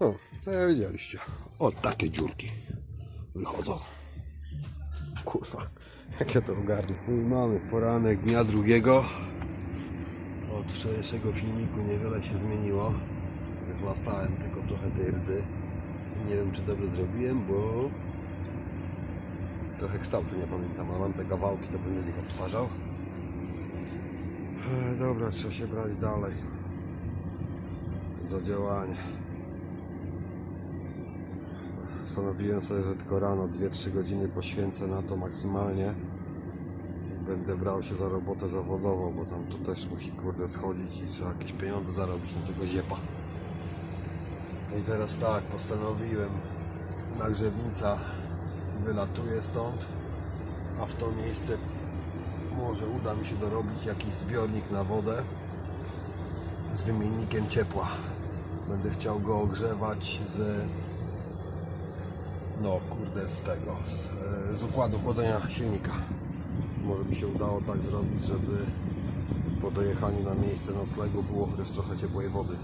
O, to ja widzieliście. O, takie dziurki wychodzą. Kurwa, jak ja to ogarnę. No i mamy poranek dnia drugiego. Od wczorajszego filmiku niewiele się zmieniło. Wychlastałem tylko trochę tej rdzy. Nie wiem, czy dobrze zrobiłem, bo trochę kształtu nie pamiętam, a mam te kawałki, to będę z nich odtwarzał. E, Dobra, trzeba się brać dalej. Za działanie. Stanowiłem sobie, że tylko rano 2-3 godziny poświęcę na to maksymalnie i będę brał się za robotę zawodową, bo tam to też musi kurde schodzić i trzeba jakieś pieniądze zarobić na tego ziepa. No I teraz tak, postanowiłem nagrzewnica wylatuje stąd, a w to miejsce może uda mi się dorobić jakiś zbiornik na wodę z wymiennikiem ciepła. Będę chciał go ogrzewać z no kurde z tego, z, e, z układu chłodzenia silnika. Może by się udało tak zrobić, żeby po dojechaniu na miejsce noclegu było chociaż trochę ciepłej wody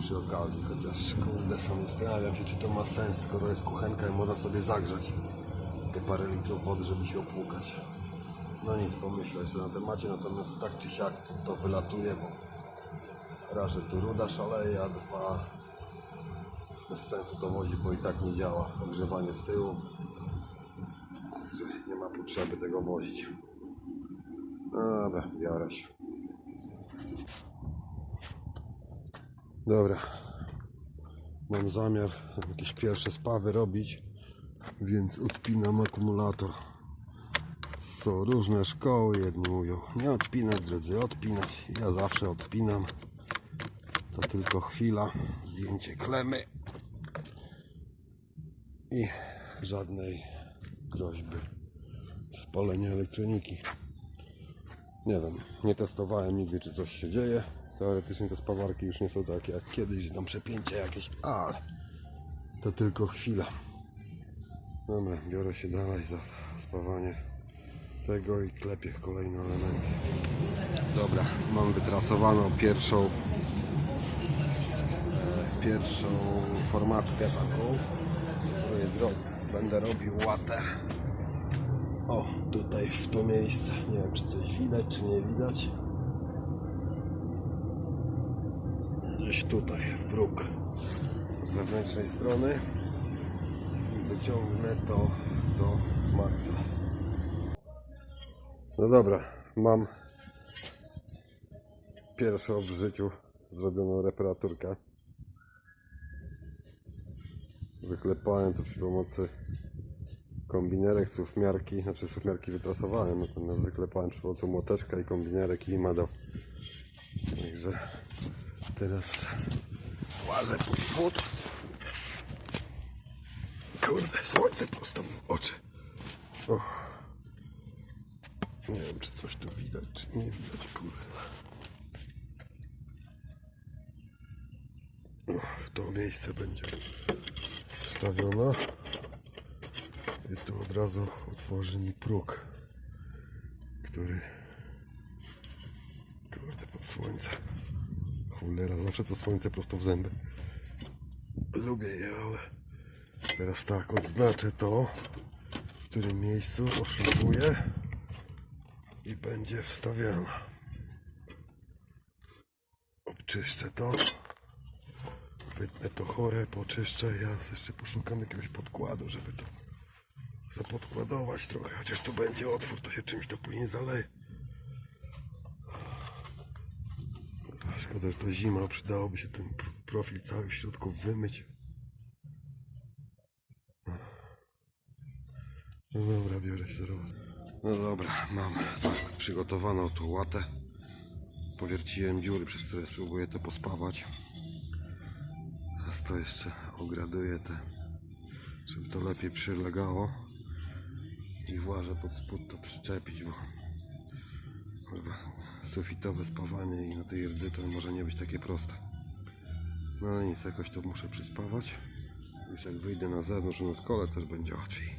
przy okazji, chociaż kurde sam zastanawiam się czy to ma sens, skoro jest kuchenka i można sobie zagrzać te parę litrów wody, żeby się opłukać. No nic, pomyślę jeszcze na temacie, natomiast tak czy siak to, to wylatuje, bo raz, że tu ruda szaleje, a dwa bez sensu to wozi, bo i tak nie działa ogrzewanie z tyłu. Nie ma potrzeby tego wozić. Dobra, biorę się. Dobra. Mam zamiar jakieś pierwsze spawy robić, więc odpinam akumulator. Są różne szkoły, jedni mówią nie odpinać, drudzy odpinać. Ja zawsze odpinam. To tylko chwila, zdjęcie klemy i żadnej groźby spalenia elektroniki. Nie wiem, nie testowałem nigdy, czy coś się dzieje. Teoretycznie te spawarki już nie są takie jak kiedyś, tam przepięcie jakieś, ale to tylko chwila. Dobra, biorę się dalej za spawanie tego i klepię kolejne elementy. Dobra, mam wytrasowaną pierwszą e, pierwszą formatkę taką. Zro- Będę robił łatę. O, tutaj w to miejsce. Nie wiem, czy coś widać, czy nie widać. Gdzieś tutaj, w próg od wewnętrznej strony. I wyciągnę to do maksa. No dobra, mam pierwszą w życiu zrobioną reparaturkę. Wyklepałem to przy pomocy kombinerek, sufmiarki, znaczy sufmiarki wytrasowałem, natomiast wyklepałem przy pomocy młoteczka i kombinerek i madeł. Także teraz łażę pod spód. Kurde, słońce prosto w oczy. Nie wiem, czy coś tu widać, czy nie widać, kurwa. O, W to miejsce będzie wstawiona. I tu od razu otworzy mi próg, który kurde pod słońce. Cholera, zawsze to słońce prosto w zęby. Lubię je, ale teraz tak, odznaczę to, w którym miejscu oszlifuję i będzie wstawiana. Obczyszczę to. Wytnę to chore, poczyszczę. Ja jeszcze poszukam jakiegoś podkładu, żeby to zapodkładować trochę. Chociaż tu będzie otwór, to się czymś to później zaleje. Szkoda, że to zima. Przydałoby się ten pr- profil cały w środku wymyć. No dobra, biorę się robotę. No dobra, mam przygotowaną tą łatę. Powierciłem dziury, przez które spróbuję to pospawać. To jeszcze ograduję te, żeby to lepiej przylegało. I włażę pod spód to przyczepić, bo kurwa, sufitowe spawanie i na tej rdzy to może nie być takie proste. No nic, jakoś to muszę przyspawać. Już jak wyjdę na zewnątrz na kole też będzie łatwiej.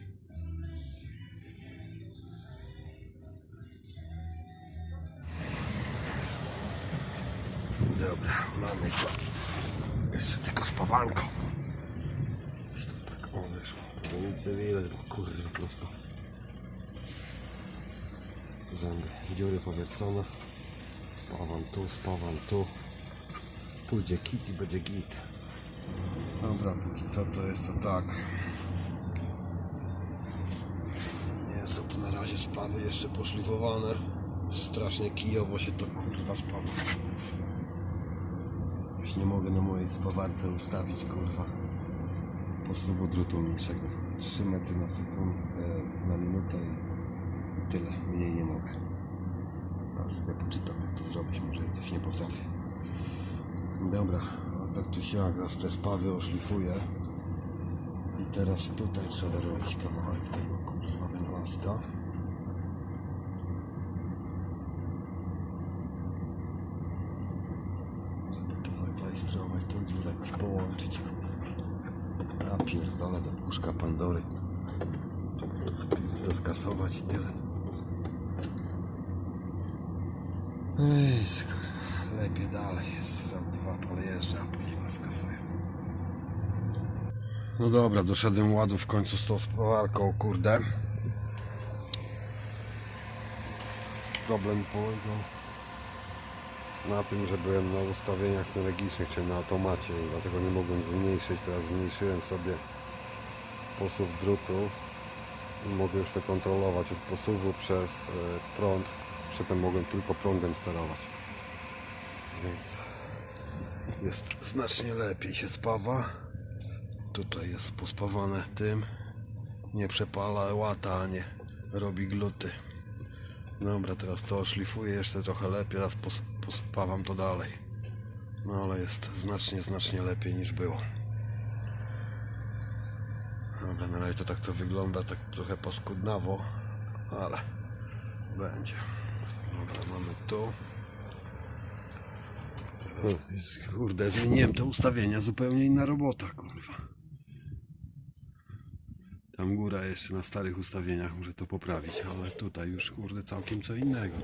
Dobra, mamy to spawanko. Już to tak o wyszło. Nic nie widać, bo kurwa prosto. Zęby, dziury powiercone. Spawam tu, spawam tu. Pójdzie kit i będzie git. Dobra, póki co to jest to tak. Nie są to na razie spawy jeszcze poszlifowane. Strasznie kijowo się to kurwa spawa. Nie mogę na mojej spawarce ustawić kurwa posuwu drutu mniejszego. 3 metry na sekundę, e, na minutę i tyle. Mniej nie mogę. A sobie poczytam jak to zrobić, może coś nie potrafię. Dobra, a tak czy siak, zaraz te spawy oszlifuję. I teraz tutaj trzeba robić kawałek tego kurwa wynalazka. Żeby to tą dziurę jakoś połączyć kurwa. Pierdolę, to puszka Pandory. Wpis to skasować i tyle. Ej, lepiej dalej. Rok, dwa polejeżdżę, a później go skasuję. No dobra, doszedłem ładu w końcu z tą spawarką, kurde. Problem polegał na tym, że byłem na ustawieniach strategicznych, czyli na automacie i dlatego nie mogłem zmniejszyć. Teraz zmniejszyłem sobie posuw drutu i mogę już to kontrolować od posuwu przez e, prąd. Przedtem mogłem tylko prądem sterować. Więc jest znacznie lepiej się spawa. Tutaj jest pospawane tym. Nie przepala łata, a nie robi gluty. Dobra, teraz to szlifuję jeszcze trochę lepiej, teraz pos, pospawam to dalej. No ale jest znacznie, znacznie lepiej niż było. Dobra, na razie to tak to wygląda, tak trochę paskudnawo, ale będzie. Dobra, mamy tu. Kurde, zmieniłem te ustawienia, zupełnie inna robota, kurwa. Tam góra jeszcze na starych ustawieniach muszę to poprawić, ale tutaj już kurde całkiem co innego.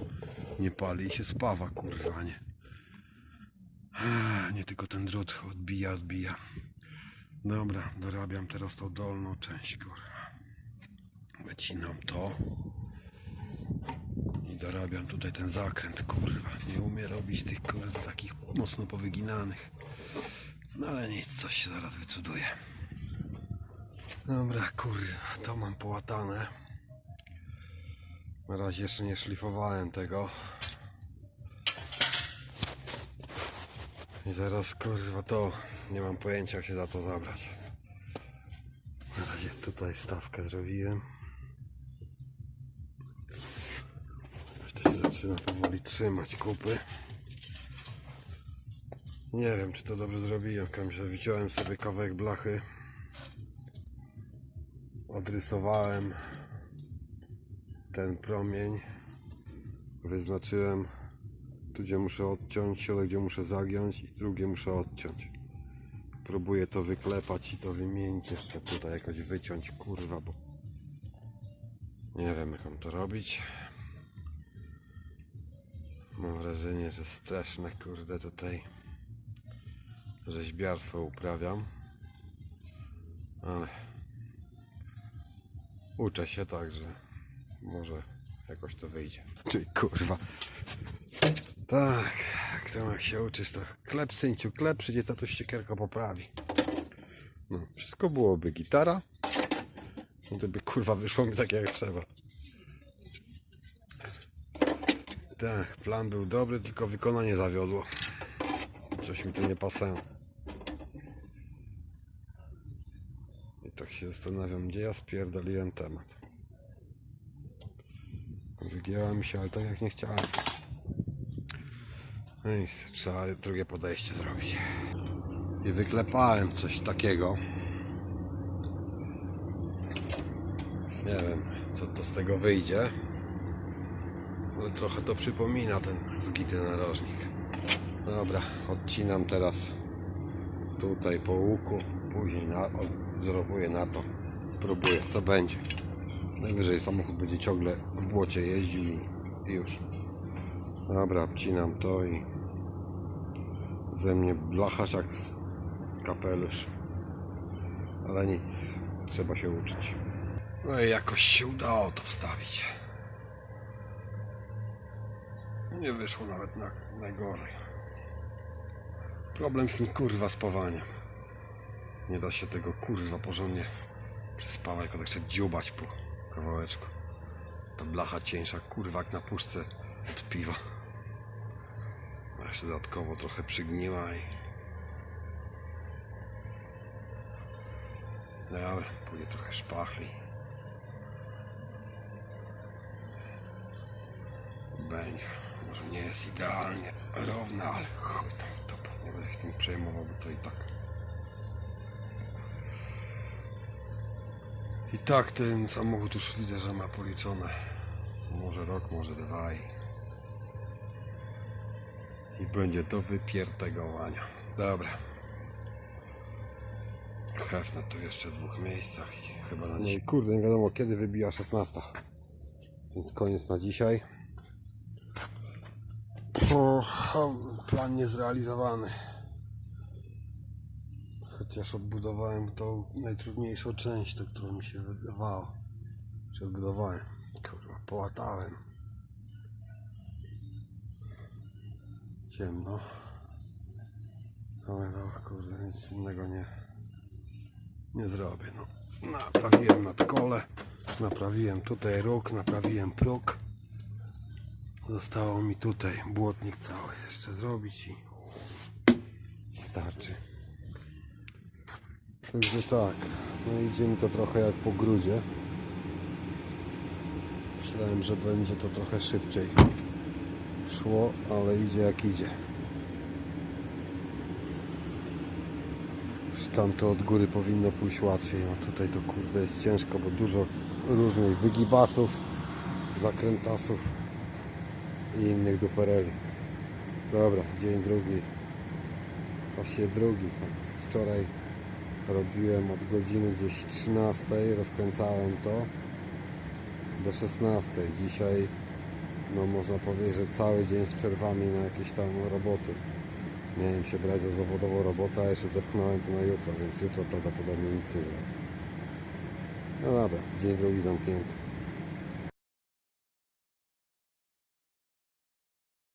Nie pali i się spawa, kurwa, nie. Nie tylko ten drut odbija, odbija. Dobra, dorabiam teraz tą dolną część, kurwa. Wycinam to. I dorabiam tutaj ten zakręt, kurwa. Nie umie robić tych, kurwa, takich mocno powyginanych. No ale nic, coś się zaraz wycuduje. Dobra, kurwa, to mam połatane. Na razie jeszcze nie szlifowałem tego. I zaraz, kurwa, to nie mam pojęcia, jak się za to zabrać. Na razie tutaj stawkę zrobiłem. Już to się zaczyna powoli trzymać kupy. Nie wiem, czy to dobrze zrobiłem. W wyciąłem sobie kawałek blachy odrysowałem ten promień. Wyznaczyłem tu gdzie muszę odciąć środek gdzie muszę zagiąć i drugie muszę odciąć. Próbuję to wyklepać i to wymienić jeszcze tutaj jakoś wyciąć kurwa bo nie wiem jak mam to robić. Mam wrażenie że straszne kurde tutaj rzeźbiarstwo uprawiam. Ale Uczę się tak, że może jakoś to wyjdzie. Ty kurwa. Tak, jak to jak się uczysz, to klep synciu, klep, przyjdzie to ściekierko poprawi. No, wszystko byłoby gitara. No gdyby kurwa wyszło mi tak jak trzeba. Tak, plan był dobry, tylko wykonanie zawiodło. Coś mi tu nie pasuje. Tak się zastanawiam, gdzie ja spierdoliłem temat. Wygięła mi się, ale tak jak nie chciałem. No nic, trzeba drugie podejście zrobić. I wyklepałem coś takiego. Nie wiem, co to z tego wyjdzie. Ale trochę to przypomina ten zgity narożnik. Dobra, odcinam teraz tutaj po łuku, później na, odzorowuję na to, próbuję co będzie. Najwyżej samochód będzie ciągle w błocie jeździł i, już. Dobra, obcinam to i ze mnie blachaszak z kapelusz. Ale nic, trzeba się uczyć. No i jakoś się udało to wstawić. Nie wyszło nawet na, najgorzej. Problem z tym kurwa spawaniem. Nie da się tego kurwa porządnie przespawać, tylko tak się dziubać po kawałeczku. Ta blacha cieńsza kurwa jak na puszce od piwa. A jeszcze dodatkowo trochę przygniła i... No ale pójdzie trochę szpachli. Będzie. Może nie jest idealnie równa, ale chuj tam w dupę. Nie będę się tym przejmował, bo to i tak. I tak ten samochód już widzę, że ma policzone. Może rok, może dwa i... I będzie do wypiertegowania. Dobra. Hefnę tu jeszcze w dwóch miejscach i chyba na dzisiaj. No kurde, nie wiadomo kiedy wybija 16. Więc koniec na dzisiaj. O, plan niezrealizowany. Chociaż odbudowałem tą najtrudniejszą część, to którą mi się wydawało. Czy odbudowałem. Kurwa, połatałem. Ciemno. Ale to kurde, nic innego nie, nie zrobię. No. Naprawiłem nadkole, naprawiłem tutaj róg, naprawiłem próg. Zostało mi tutaj błotnik cały jeszcze zrobić i starczy. Także tak, no idzie mi to trochę jak po grudzie. Myślałem, że będzie to trochę szybciej szło, ale idzie jak idzie. Już Tam to od góry powinno pójść łatwiej, a tutaj to kurde jest ciężko, bo dużo różnych wygibasów, zakrętasów i innych dupereli. Dobra, dzień drugi. Właściwie drugi. Wczoraj robiłem od godziny gdzieś 13, rozkręcałem to do 16. Dzisiaj no można powiedzieć, że cały dzień z przerwami na jakieś tam roboty. Miałem się brać za zawodową robotę, a jeszcze zepchnąłem to na jutro, więc jutro prawdopodobnie nic nie zrobię. No dobra, dzień drugi zamknięty.